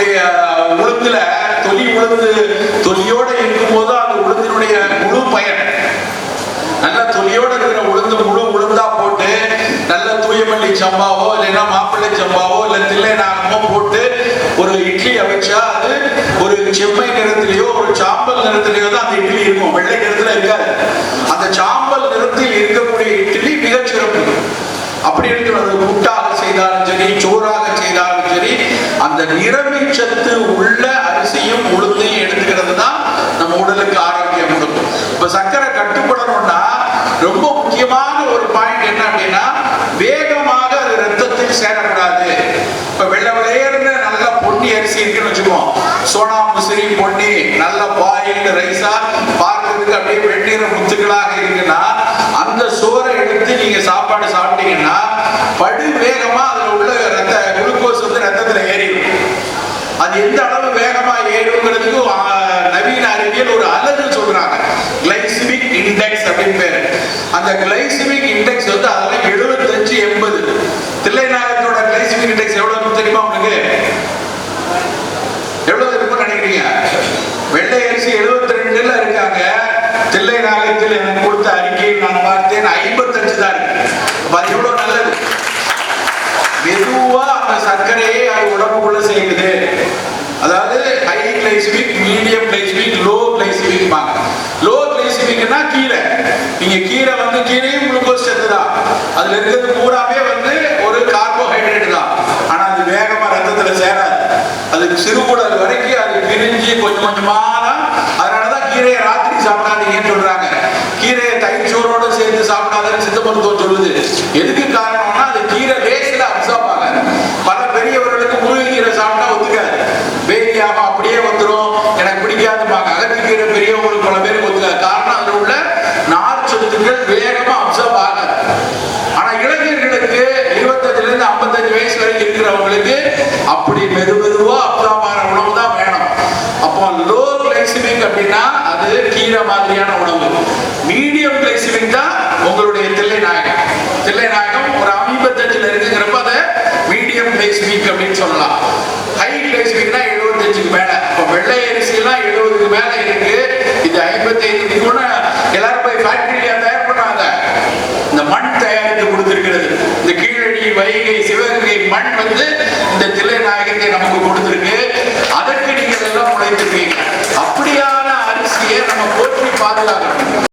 நம்முடைய உளுந்துல தொலி உளுந்து தொலியோட இருக்கும் போது அந்த உளுந்தினுடைய முழு பயன். நல்ல தொலியோட இருக்கிற உளுந்து முழு உளுந்தா போட்டு நல்ல தூயமல்லி சம்பாவோ இல்லைன்னா மாப்பிள்ளை சம்பாவோ இல்லை தில்லை நாகமோ போட்டு ஒரு இட்லி அமைச்சா அது ஒரு செம்மை நிறத்திலேயோ ஒரு சாம்பல் நிறத்திலேயோ தான் அந்த இட்லி இருக்கும். வெள்ளை நிறத்துல இருக்காது. அந்த சாம்பல் நிறத்தில் இருக்கக்கூடிய இட்லி மிகச்சிறப்பு. அப்படி இருக்கிறது புட்டாக செய்தாலும் சரி சோறாக செய்தாலும் சரி அந்த நிறமிச்சத்து உள்ள அரிசியும் உளுந்தையும் எடுத்துக்கிறது தான் நம்ம உடலுக்கு ஆரோக்கியம் கொடுக்கும். இப்ப சர்க்கரை கட்டுப்படணும்னா ரொம்ப முக்கியமான ஒரு பாயிண்ட் என்ன அப்படின்னா வேகமாக அது ரத்தத்தில் சேரக்கூடாது. இப்ப வெள்ளை விளையர்னு நல்ல பொன்னி அரிசி இருக்குன்னு வச்சுக்குவோம். சோனா முசிறி பொன்னி நல்ல பாயில் ரைஸா பார்க்கறதுக்கு அப்படியே வெந்நீர முத்துக்களாக இருக்குன்னா அந்த சோறை எடுத்து நீங்க சாப்பாடு சாப்பிட்டீங்கன்னா படு வேகமா அது உள்ள ரத்த குளுக்கோஸ் வந்து ரத்தத்துல ஏறிடும் அது எந்த அளவு வேகமா ஏறுங்கிறதுக்கு நவீன அறிவியல் ஒரு அலகு சொல்றாங்க. கிளைசிமிக் இண்டெக்ஸ் அப்படின்னு பேரு. அந்த கிளைசிமிக் இண்டெக்ஸ் வந்து அதெல்லாம் எழுபத்தஞ்சு எண்பது. தில்லைநாயகத்தோட கிளைசிமிக் இண்டெக்ஸ் எவ்வளவு தெரியுமா உங்களுக்கு? எவ்வளவு இருக்கும்னு நினைக்கிறீங்க? வெள்ளை அரிசி 72 ரெண்டுல இருக்காங்க. தில்லை நாகத்தில் எனக்கு கொடுத்த அறிக்கையில் நான் பார்த்தேன். ஐம்பத்தஞ்சு தான் இருக்கு அப்ப அது எவ்வளவு நல்லது மெதுவா அந்த சர்க்கரையை அது உடம்புக்குள்ள செய்யுது. அதாவது high glycemic medium glycemic low glycemic low கிளைசிமிக்னா கீரை. நீங்க கீரை வந்து கீரையும் குளுக்கோஸ் சத்து தான் அதுல இருக்கிறது பூராவே வந்து ஒரு கார்போஹைட்ரேட் தான். ஆனா அது வேகமா ரத்தத்துல சேராது. அது சிறுகுடல் வரைக்கும் அது பிரிஞ்சு கொஞ்சம் கொஞ்சமா தான் அதனாலதான் கீரையை ராத்திரி சாப்பிடாதீங்கன்னு சொல்றாங்க. கீரையை தயிர்ச்சோரோட சேர்த்து சாப்பிடாதன்னு சித்த மருத்துவம் சொல்லுது. எதுக்கு காரணம்? அப்படியே வந்துடும் எனக்கு பிடிக்காதுப்பாங்க அகத்திக்கீரை பெரியவங்களுக்கு பல பேர் ஒத்துக்க காரணம் அதில் உள்ள நார் சத்துக்கள் வேகமா அப்சர்வ் ஆகாது. ஆனா இளைஞர்களுக்கு இருபத்தஞ்சுல இருந்து ஐம்பத்தஞ்சு வயசு வரைக்கும் இருக்கிறவங்களுக்கு அப்படி மெது மெதுவா அப்சார்ப் ஆகிற உணவு தான் வேணும். அப்போ லோ கிளைசிமிக் அப்படின்னா அது கீரை மாதிரியான உணவு. மீடியம் கிளைசிமிக் தான் உங்களுடைய தில்லை நாயகம் தில்லை நாயகன் மேல. இப்போ வெள்ளை அரிசி எல்லாம் எழுபதுக்கு மேல இருக்கு. இது ஐம்பத்தி ஐந்து கூட எல்லாரும் போய் ஃபேக்டரியில தயார் பண்ணாங்க இந்த மண் தயாரித்து கொடுத்திருக்கிறது. இந்த கீழடி வைகை சிவகங்கை மண் வந்து